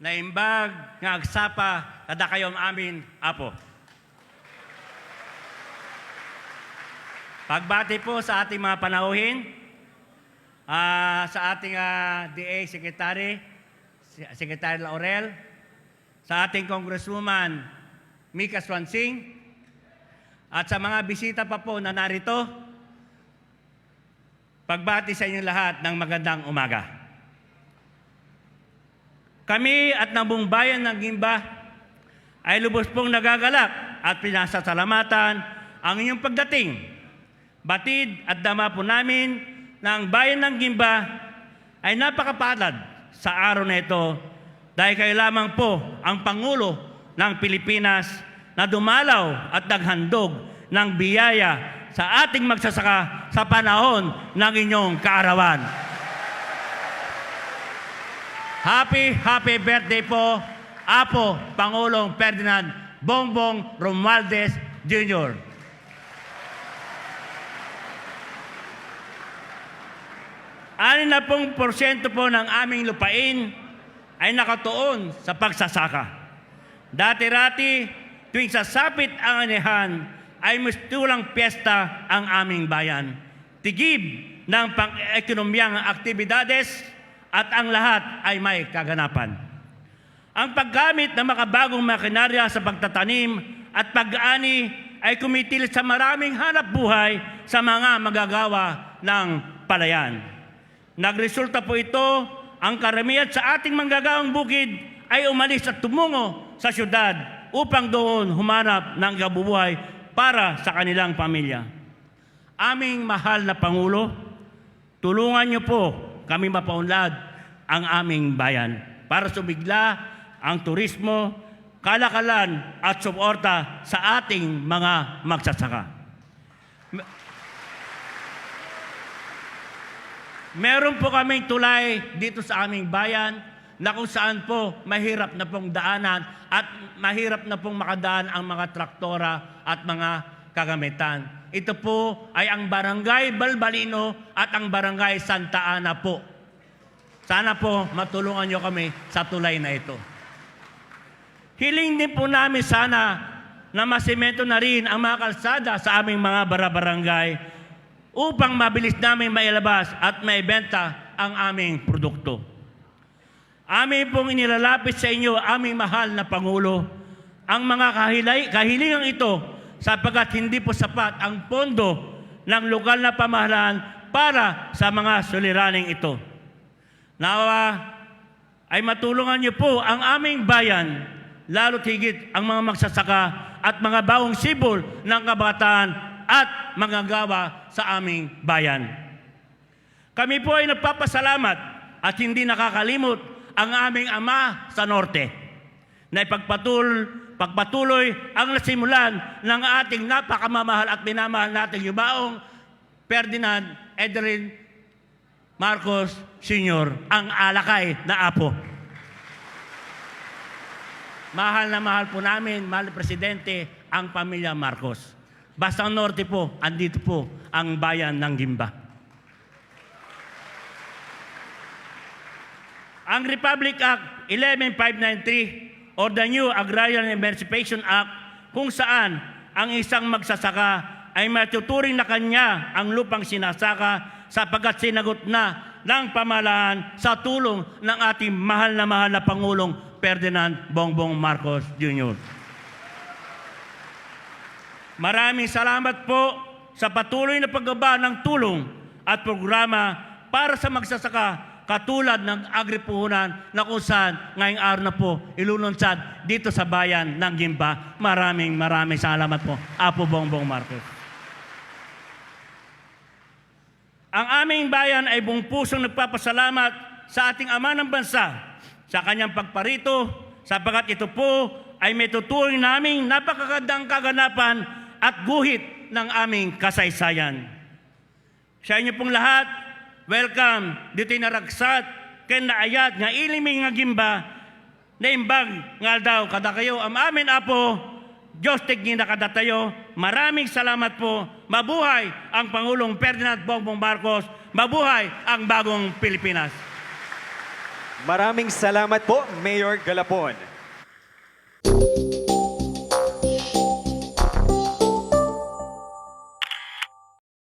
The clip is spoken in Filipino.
na imbag nga agsapa kada kayong amin, Apo. Pagbati po sa ating mga panauhin, ah, sa ating ah, DA Secretary, Secretary Laurel, sa ating Congresswoman Mika Swansing, at sa mga bisita pa po na narito, pagbati sa inyong lahat ng magandang umaga. Kami at ng buong bayan ng Gimba ay lubos pong nagagalak at pinasasalamatan ang inyong pagdating. Batid at dama po namin na ang bayan ng Gimba ay napakapalad sa araw na ito dahil kayo lamang po ang Pangulo ng Pilipinas na dumalaw at naghandog ng biyaya sa ating magsasaka sa panahon ng inyong kaarawan. Happy, happy birthday po, Apo Pangulong Ferdinand Bongbong Romualdez Jr. Anin na pong porsyento po ng aming lupain ay nakatuon sa pagsasaka. Dati-rati, tuwing sasapit ang anihan, ay mustulang piyesta ang aming bayan. Tigib ng pang-ekonomiyang aktibidades at ang lahat ay may kaganapan. Ang paggamit ng makabagong makinarya sa pagtatanim at pag-ani ay kumitil sa maraming hanap buhay sa mga magagawa ng palayan. Nagresulta po ito, ang karamihan sa ating manggagawang bukid ay umalis at tumungo sa syudad upang doon humanap ng kabubuhay para sa kanilang pamilya. Aming mahal na Pangulo, tulungan niyo po kami mapaunlad ang aming bayan para sumigla ang turismo, kalakalan at suporta sa ating mga magsasaka. Meron po kaming tulay dito sa aming bayan na kung saan po mahirap na pong daanan at mahirap na pong makadaan ang mga traktora at mga kagamitan. Ito po ay ang Barangay Balbalino at ang Barangay Santa Ana po. Sana po matulungan nyo kami sa tulay na ito. Hiling din po namin sana na masimento na rin ang mga kalsada sa aming mga barabarangay upang mabilis namin mailabas at maibenta ang aming produkto. Amin pong inilalapit sa inyo, aming mahal na Pangulo, ang mga kahilay, kahilingang ito sapagkat hindi po sapat ang pondo ng lokal na pamahalaan para sa mga suliraning ito. Nawa ay matulungan niyo po ang aming bayan, lalo't higit ang mga magsasaka at mga bawang sibol ng kabataan at magagawa sa aming bayan. Kami po ay nagpapasalamat at hindi nakakalimot ang aming ama sa norte na ipagpatul, pagpatuloy ang nasimulan ng ating napakamamahal at minamahal nating yumaong Ferdinand Edrin Marcos Sr., ang alakay na apo. Mahal na mahal po namin, mahal Presidente, ang pamilya Marcos. Basta norte po, andito po ang bayan ng Gimba. Ang Republic Act 11593 or the New Agrarian Emancipation Act kung saan ang isang magsasaka ay matuturing na kanya ang lupang sinasaka sapagkat sinagot na ng pamahalaan sa tulong ng ating mahal na mahal na Pangulong Ferdinand Bongbong Marcos Jr. Maraming salamat po sa patuloy na pagbaba ng tulong at programa para sa magsasaka katulad ng agripuhunan na kung saan ngayong araw na po ilulunsad dito sa bayan ng Gimba. Maraming maraming salamat po, Apo Bongbong Marcos. Ang aming bayan ay buong pusong nagpapasalamat sa ating ama ng bansa sa kanyang pagparito sapagat ito po ay may tuturing naming napakagandang kaganapan at guhit ng aming kasaysayan. Sa inyo pong lahat, welcome dito naragsat ken naayat nga iliming nga gimba na imbag nga daw kada kayo am amin apo Diyos tigni na kadatayo. Maraming salamat po. Mabuhay ang Pangulong Ferdinand Bongbong Marcos. Mabuhay ang bagong Pilipinas. Maraming salamat po, Mayor Galapon.